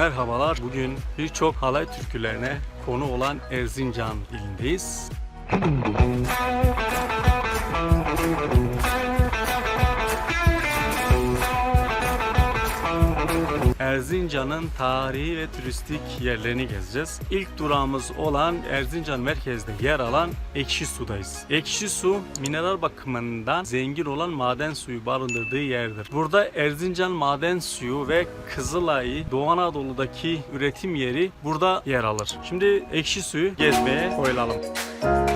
Merhabalar. Bugün birçok halay türkülerine konu olan Erzincan ilindeyiz. Erzincan'ın tarihi ve turistik yerlerini gezeceğiz. İlk durağımız olan Erzincan merkezde yer alan Ekşi Su'dayız. Ekşi Su mineral bakımından zengin olan maden suyu barındırdığı yerdir. Burada Erzincan maden suyu ve Kızılay'ı Doğu Anadolu'daki üretim yeri burada yer alır. Şimdi Ekşi Su'yu gezmeye koyulalım. premiumbeat.com.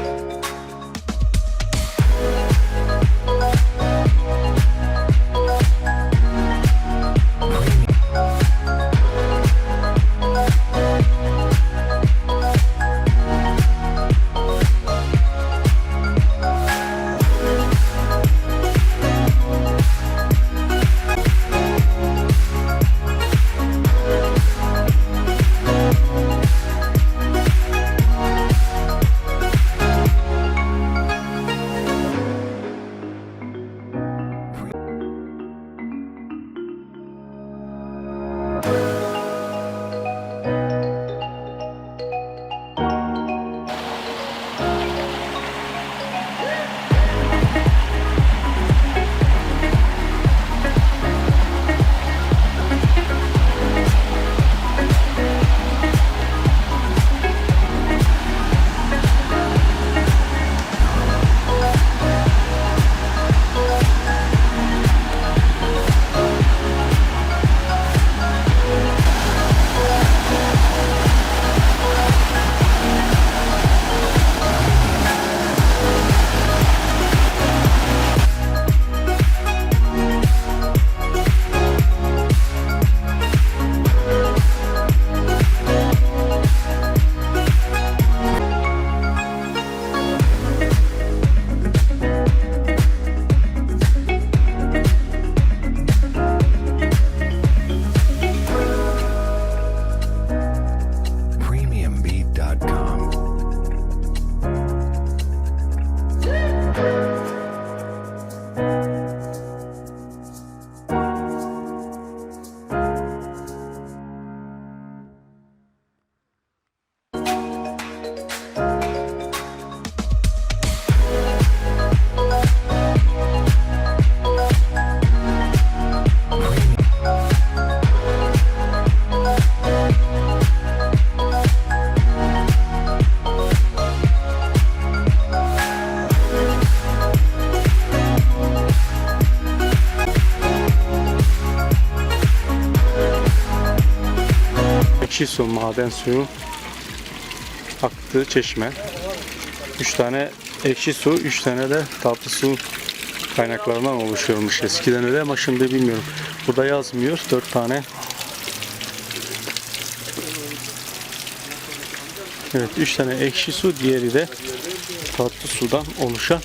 Ekşi su, maden suyu aktığı çeşme. 3 tane ekşi su, 3 tane de tatlı su kaynaklarından oluşuyormuş. Eskiden öyle ama şimdi bilmiyorum. Burada yazmıyor. 4 tane. Evet 3 tane ekşi su, diğeri de tatlı sudan oluşan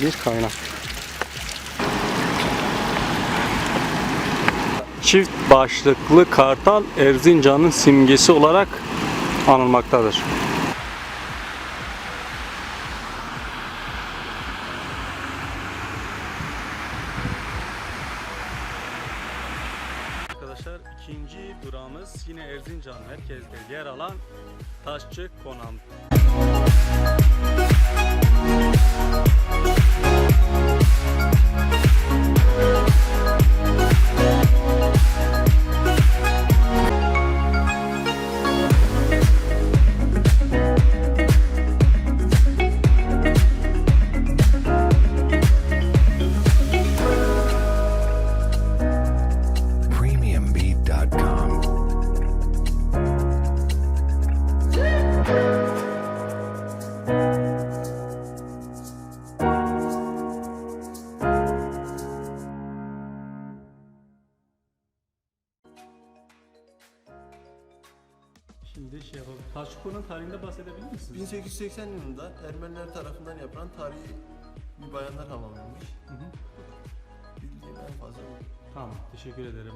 bir kaynak. Çift başlıklı kartal Erzincan'ın simgesi olarak anılmaktadır. Arkadaşlar ikinci durağımız yine Erzincan merkezde yer alan Taşçı Konan. Şimdi şey yapalım. Taşçı Konan tarihinde bahsedebilir misiniz? 1880 yılında Ermeniler tarafından yapılan tarihi bir bayanlar hamamıymış. Hı hı. Bildiğim en fazla bu. Tamam, teşekkür ederim.